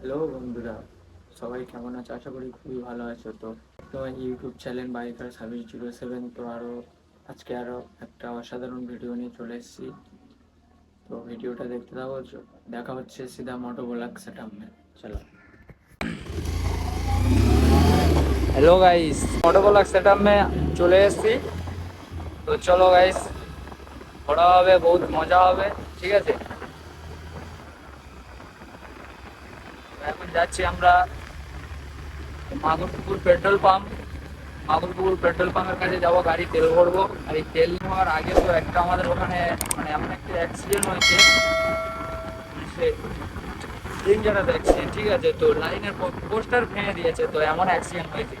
Hello বন্ধুরা সবাই কেমন আছো? আশা করি খুবই ভালো আছো তো। তো YouTube channel biker service zero seven তো আরও আজকে আরও একটা অসাধারণ ভিডিও নিয়ে চলে এসেছি। তো ভিডিওটা দেখতে থাকো দেখা হচ্ছে সিধা মোটো ব্লগ সেটআপ में চলো। হ্যালো গাইস মোটোবলক সেটআপ মে চলে এসেছি। তো চলো গাইস ঘোরা হবে বহুত মজা হবে। ঠিক আছে? এখন যাচ্ছি আমরা Magurpukur petrol pump. Magurpukur petrol পাম্পের কাছে যাব, গাড়ি তেল ভরবো। আর এই তেল নেওয়ার আগে তো একটা আমাদের ওখানে মানে এমন একটা অ্যাক্সিডেন্ট হয়েছে। অ্যাক্সিডেন্ট ঠিক আছে? তো লাইনের পোস্টার ভেঙে দিয়েছে, তো এমন অ্যাক্সিডেন্ট হয়েছে।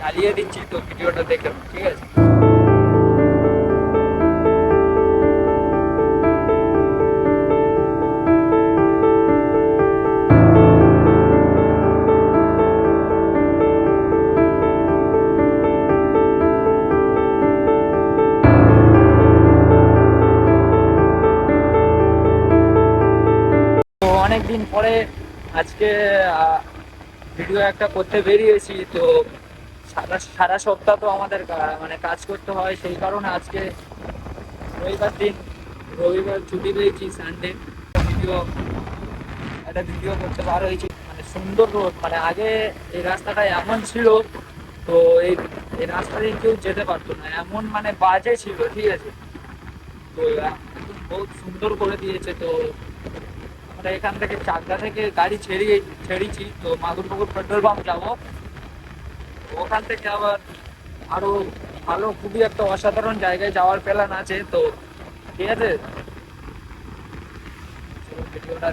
চালিয়ে দিচ্ছি, তো ভিডিওটা দেখে ঠিক আছে? পরে আজকে ভিডিও একটা করতে বেরিয়েছি, তো সারা সারা সপ্তাহ তো আমাদের মানে কাজ করতে হয়, সেই কারণে আজকে রবিবার দিন, রবিবার ছুটি পেয়েছি সানডে ভিডিও একটা ভিডিও করতে বার হয়েছি। মানে সুন্দর রোড মানে আগে এই রাস্তাটা এমন ছিল, তো এই এই রাস্তা দিয়ে কেউ যেতে পারতো না, এমন মানে বাজে ছিল, ঠিক আছে? তো এখন বহুত সুন্দর করে দিয়েছে, তো আমরা এখান থেকে চাকদা থেকে গাড়ি ছেড়িয়ে ছেড়েছি। তো মাগুরপুকুর পেট্রোল পাম্প যাব। ওখান থেকে আবার আরও ভালো খুবই একটা অসাধারণ জায়গায় যাওয়ার প্ল্যান আছে। তো ঠিক আছে? ভিডিওটা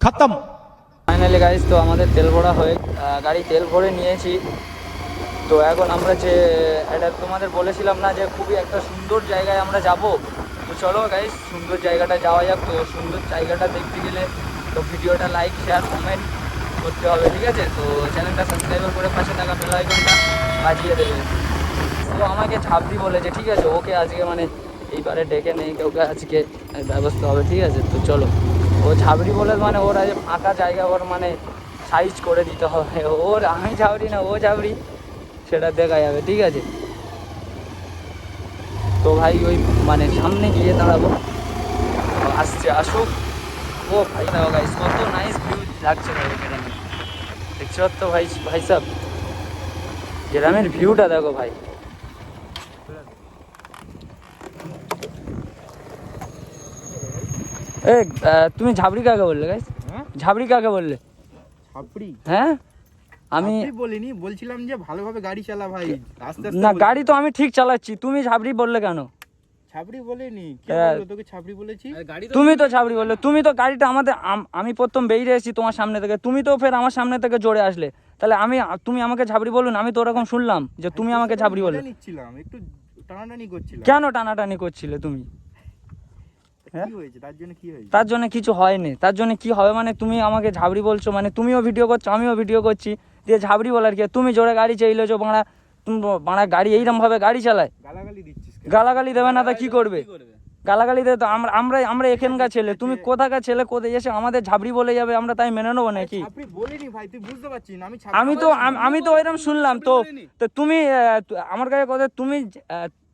খতম। ফাইনালি গাইজ তো আমাদের তেল ভরা হয়ে গাড়ি তেল ভরে নিয়েছি। তো এখন আমরা যে, এটা তোমাদের বলেছিলাম না যে খুবই একটা সুন্দর জায়গায় আমরা যাব। তো চলো গাইজ সুন্দর জায়গাটা যাওয়া যাক। তো সুন্দর জায়গাটা দেখতে গেলে তো ভিডিওটা লাইক শেয়ার কমেন্ট করতে হবে, ঠিক আছে? তো চ্যানেলটা সাবস্ক্রাইবার করে পাশে থাকা বেল আইকনটা বাজিয়ে দেবে। তো আমাকে ছাবড়ি বলেছে, ঠিক আছে? ওকে আজকে মানে এইবারে ডেকে নেই, কাউকে আজকে ব্যবস্থা হবে, ঠিক আছে? তো চলো। ও ঝাবড়ি বলে মানে ওর আজ ফাঁকা জায়গা ওর মানে সাইজ করে দিতে হবে। ওর আমি ঝাবড়ি না, ও ঝাবড়ি সেটা দেখা যাবে ঠিক আছে? তো ভাই ওই মানে সামনে গিয়ে দাঁড়াবো। আসছে আসুক। ও ভাই না গাইস কত নাইস ভিউ লাগছে ভাই গ্রামে দেখছ তো ভাই ভাই সাহেব গ্রামের ভিউটা দেখো ভাই। এ তুমি ঝাবড়ি কাকে বললে গাইস হ্যাঁ? ঝাবড়ি কাকে বললে? ছাপড়ি হ্যাঁ? আমি বলিনি বলছিলাম যে ভালোভাবে গাড়ি চালা ভাই আস্তে আস্তে না গাড়ি তো আমি ঠিক চালাচ্ছি তুমি ঝাবড়ি বললে কেন? ছাপড়ি বলিনি কে হ্যাঁ। তোকে ছাপড়ি বলেছি? তুমি তো ঝাবড়ি বললে তুমি তো গাড়িটা আমাদের আমি প্রথম বেরিয়ে এসেছি তোমার সামনে থেকে তুমি তো ফের আমার সামনে থেকে জোরে আসলে। তাহলে আমি তুমি আমাকে ঝাবড়ি বলুন আমি তো ওরকম শুনলাম যে তুমি আমাকে ঝাবড়ি বললে। মজা নিচ্ছিলাম একটু টানাটানি করছিলাম। কেন টানাটানি করছিলে তুমি? হ্যাঁ? কি হয়েছে? তার জন্য তার জন্য কিছু হয়নি তার জন্য কি হবে মানে তুমি আমাকে ঝাবড়ি বলছো মানে তুমিও ভিডিও করছ আমিও ভিডিও করছি। দিয়ে ঝাবড়ি বলার কি? তুমি জোরে গাড়ি চাইলে যে বাড়া তুমি বাড়া গাড়ি এইরকম ভাবে গাড়ি চালায়। গালাগালি দিচ্ছিস গালাগালি দেবে না তা কি করবে? গালাগালি দেবে তো আমরা আমরা আমরা এখানকার ছেলে তুমি কোথাকার ছেলে কোথায় এসে আমাদের ঝাবড়ি বলে যাবে আমরা তাই মেনে নেব নাকি? আমি তো আমি তো ওইরকম শুনলাম তো তো তুমি আমার কাছে কথা তুমি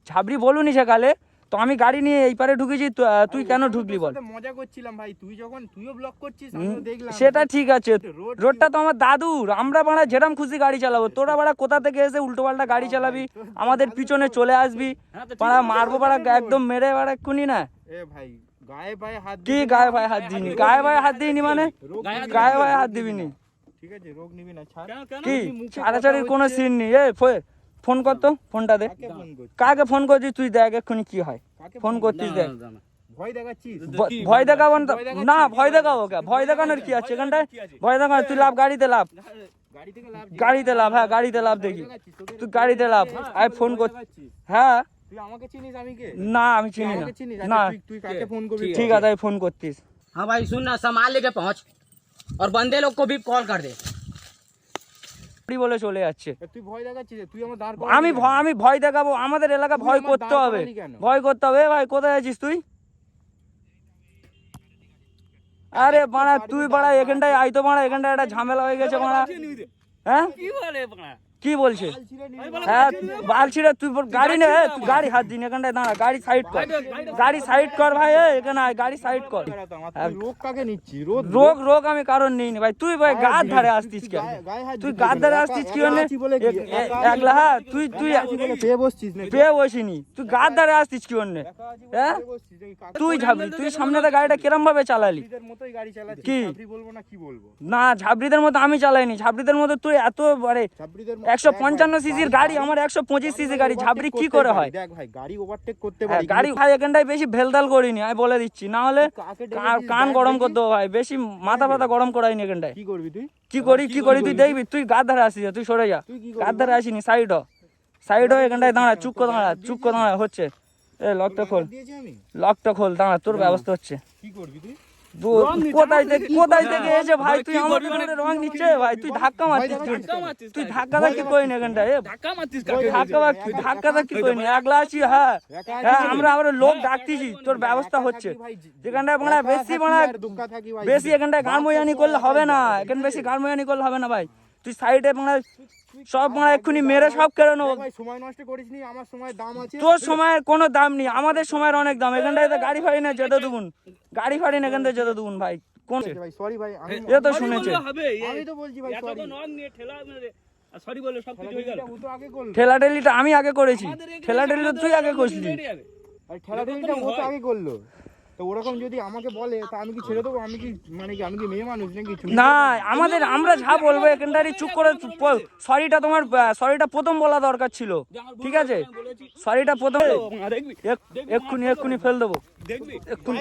ঝাবড়ি বলুনি সেকালে তো আমি গাড়ি নিয়ে এই পারে ঢুকেছি তো, তুই কেন ঢুকলি বল? মজা করছিলাম ভাই তুই যখন তুইও ব্লক করছিস আমিও দেখলাম। সেটা ঠিক আছে। রোডটা তো আমার দাদুর আমরা বাড়া যেরাম খুশি গাড়ি চালাবো। তোরা বাড়া কোথা থেকে এসে উল্টো পাল্টা গাড়ি চালাবি? আমাদের পিছনে চলে আসবি। বাড়া মারবো বাড়া একদম মেরে বাড়া এক্ষুনি না। এ ভাই গায়ে পায়ে হাত কি গায়ে ভাই হাত দিইনি গায়ে ভাই হাত দিইনি মানে? গায়ে ভাই হাত নিবি দিবি নি ঠিক আছে রোগ নিবি না ছাড়। কি? কোনো সিন নেই। এ ফো- ফোন কর তো ফোনটা দে কাকে ফোন করছিস কাকে ফোন করছিস তুই দেখ এক্ষুনি কি হয় কাকে ফোন করছিস দেখ ভয় দেখাচ্ছিস ভ- ভয় দেখাবো না- ভয় দেখাচ্ছিস? না ভয় দেখাবো কে ভয় দেখানোর কি আছে এখানটায় ভয় দেখানো তুই লাভ গাড়িতে লাভ গাড়ি থেকে লাভ গাড়িতে লাভ হ্যাঁ গাড়িতে লাভ দেখি তুই গাড়িতে লাভ আয় ফোন কর হ্যাঁ তুই আমাকে চিনিস আমি কে না আমি তুই চিনি না আমাকে চিনিস না আচ্ছা, তুই তুই কাকে ফোন করবি ঠিক আছে আমি ফোন করতিস हाँ भाई सुन ना सामान लेके पहुंच और बंदे लोग को भी कॉल कर दे বাড়ি বলে চলে যাচ্ছে। তুই ভয় দেখাচ্ছিস তুই আমার দাঁড় আমি ভয় আমি ভয় দেখাবো আমাদের এলাকা ভয় করতে হবে। ভয় করতে হবে ভাই কোথায় আছিস তুই? আরে বাড়া তুই বাড়া এখানটায় আইতো বাড়া এখানটায় একটা ঝামেলা হয়ে গেছে বাড়া। হ্যাঁ কি বলছে? হ্যাঁ বালছিরে তুই গাড়ি নে তুই গাড়ি হাত দিন এখানটায় দাঁড়া গাড়ি সাইড কর। গাড়ি সাইড কর ভাই এখানে আয়, গাড়ি সাইড কর। রোগ কাকে নিচ্ছি রোগ রোগ আমি কারণ নেই নি ভাই। তুই ভাই হাত ধারে আসতিস তুই কেন? তুই গাদ কেন? ধারে আসতিস কি জন্য? বলে কি? একলা হ্যাঁ তুই তুই পেয়ে? বসিনি। তুই গাদ ধারে আসতিস কি জন্য? বলে হ্যাঁ? তুই বলে ঝাবলি তুই সামনে গাড়িটা কিরম ভাবে চালালি? কি? বলব না কি বলব? না ঝাবড়িদের মতো আমি চালাইনি। ঝাবড়িদের মতো তুই এত ছাত্রীদের একশো পঞ্চান্ন সিসির গাড়ি আমার একশো পঁচিশ সিসি গাড়ি ঝাবড়ি কি করে হয়? দেখ ভাই গাড়ি ওভারটেক করতে হ্যাঁ, পারি। গাড়ি ভাই এখানটায় বেশি ভেলদাল করিনি আমি বলে দিচ্ছি। না হলে কান- গরম করতে ভাই বেশি মাথা ফাথা গরম করাইনি এখানটায় কি করবি তুই? কি করি কি করি তুই দেখবি তুই গাদ ধারে আসিস তুই সরে যা। গাদ ধারে আসিনি সাইড হ সাইড হ এখানটায় দাঁড়া চুপ করে দাঁড়া চুপ করে দাঁড়া হচ্ছে। এ লকটা খোল। লকটা খোল দাঁড়া তোর ব্যবস্থা হচ্ছে। কি করবি তুই? কোথায় থেকে কোথায় থেকে এসে ভাই তুই আমার উপরে রং নিচ্ছে? ভাই তুই ধাক্কা মারছিস তুই তুই ধাক্কা ধাক্কি করিনি এখানটায়? এ, ধাক্কা ধাক্কি ধাক্কা ধাক্কি করিনি একলা আছি হ্যাঁ। হ্যাঁ আমরা আবার লোক ডাকতেছি। তোর ব্যবস্থা হচ্ছে। এখানটায় যেখানটায় মানে বেশি মানে। বেশি এখানটায় গানময়ানি করলে হবে না। এখানে বেশি গান বয়ানি করলে হবে না ভাই। তুই সাইডে মানে সব মানে এক্ষুনি মেরে সব কেড়ে নেব। সময় নষ্ট করিস নি আমার সময় দাম আছে। তোর সময়ের কোনো দাম নেই আমাদের সময়ের অনেক দাম। এখানটায় তো গাড়ি ফাড়ি না যেতে দেবুন। গাড়ি ফাড়ি না এখান থেকে যেতে দেবুন ভাই। কোন ভাই সরি ভাই আমি এ তো শুনেছে। আমি তো বলছি ভাই সরি সরি বলে সব কিছু হয়ে গেল। ও তো আগে করল। ঠেলা ঠেলিটা আমি আগে করেছি। ঠেলা ঠেলিটা তুই আগে করছিলি। ঠেলা ঠেলিটা ও তো আগে করল। তো ওরকম যদি আমাকে বলে তা আমি কি ছেড়ে দেবো? আমি কি মানে কি আমি কি মেয়ে মানুষ নাকি? না আমাদের আমরা যা বলব এখানটারই চুপ করে সরিটা তোমার সরিটা প্রথম বলা দরকার ছিল। ঠিক আছে? সরিটা প্রথম এক্ষুনি এক্ষুনি ফেল দেবো। এক্ষুনি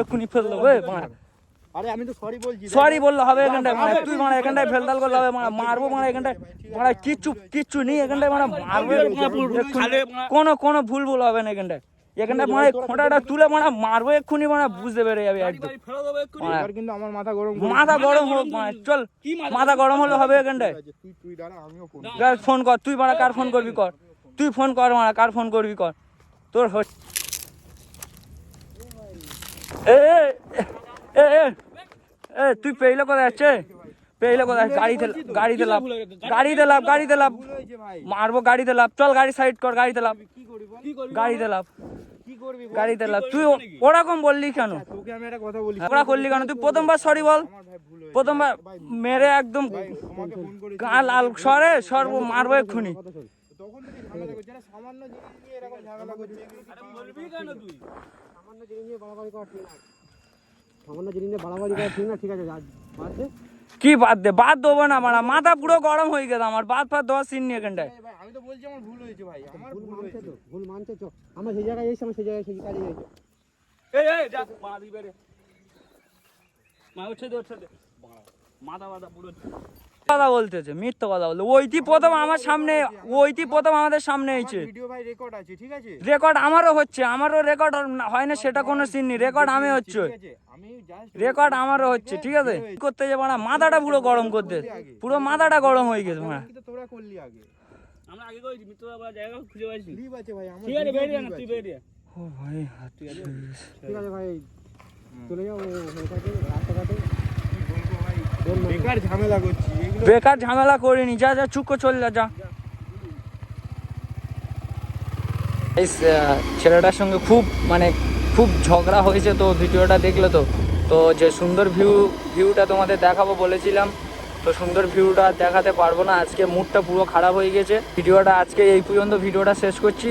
এক্ষুনি ফেল দেবো। আরে আমি তো সরি বলছি সরি বললে হবে এখানটায় মানে তুই মানে এখানটায় ফেলতাল করলে হবে মানে মারবো মানে এখানটায়। মানে কিচ্ছু কিচ্ছু নেই এখানটায় মানে মারবো। কোনো কোনো ভুল ভুল হবে না এখানটায়। এখানটায় মানে খোঁটাটা তুলে মানে মারবো এক্ষুনি মানে বুঝতে পেরে যাবে একদম। মানে কিন্তু আমার মাথা গরম মাথা গরম হোক মানে চল মাথা গরম হলে হবে এখানটায়। না। তুই তুই দাঁড়া আমিও ফোন কর তুই মারা কার ফোন করবি কর? তুই ফোন কর মারা কার ফোন করবি কর? তোর হচ্ছে এ এ, এ এ এ তুই পেইলে কোথায় যাচ্ছে পেইলে কোথায়? গাড়িতে গাড়িতে লাভ গাড়িতে লাভ গাড়িতে লাভ। মারবো গাড়িতে লাভ। চল গাড়ি সাইড কর গাড়িতে লাভ। কি করবি বল? কি গাড়িতে লাভ। কি করবি বল? গাড়িতে লাভ। তুই ওরকম বললি কেন? তোকে আমি একটা কথা বলি। ওরা করলি কেন? তুই প্রথমবার সরি বল। প্রথমবার মেরে একদম ফোন লাল সরে সর্ব মারবো এক্ষুনি। সামান্য জিনিস নিয়ে এরকম ঝামেলা করছে এগুলো কি বলবি কেন তুই? সামান্য জিনিস নিয়ে বাড়াবাড়ি করা ঠিক না সামান্য জিনিস নিয়ে বাড়াবাড়ি করা ঠিক না ঠিক আছে বাদ দে। কি বাদ দে বাদ দেবো না মারা মাথা পুরো গরম হয়ে গেছে আমার বাদ ফাদ দেওয়ার সিন নিয়ে এখানটায় আমি তো বলছি আমার ভুল হয়েছে ভাই আমার ভুল ভুল মানছে তো ভুল মানছে তো। আমার সেই জায়গায় এসে আমার সেই জায়গায় সেই কাজে যাইছে। এই এই যা মা দিবে রে। মা উঠে দে উঠে দে। মাথা বাদা পুরো কথা বলতেছে মিথ্যা কথা বলতে ওইটি প্রথম আমার সামনে ওইটি প্রথম আমাদের সামনে হয়েছে। রেকর্ড আছে ঠিক আছে? রেকর্ড আমারও হচ্ছে আমারও রেকর্ড হয় না সেটা কোনো সিন নেই। রেকর্ড আমি হচ্ছে। ঠিক আছে আমি জাস্ট রেকর্ড আমারও হচ্ছে ঠিক আছে? করতে যাব না মাথাটা পুরো গরম করতে পুরো মাথাটা গরম হয়ে গেছে মানে তোরা করলি আগে। আমরা আগে কই মিত্র আবার জায়গা খুঁজে পাইছি। লিভ আছে ভাই আমার ঠিক আছে বেরিয়ে না তুই বেরিয়ে ও ভাই হাত ঠিক আছে? ভাই চলে যাও রাস্তাঘাটে। বেকার ঝামেলা করছি বেকার ঝামেলা করিনি যা যা চুপ করে চল যা যা। এই ছেলেটার সঙ্গে খুব মানে খুব ঝগড়া হয়েছে তো ভিডিওটা দেখলে তো। তো যে সুন্দর ভিউ ভিউটা তোমাদের দেখাবো বলেছিলাম। তো সুন্দর ভিউটা দেখাতে পারব না আজকে মুডটা পুরো খারাপ হয়ে গেছে। ভিডিওটা আজকে এই পর্যন্ত ভিডিওটা শেষ করছি।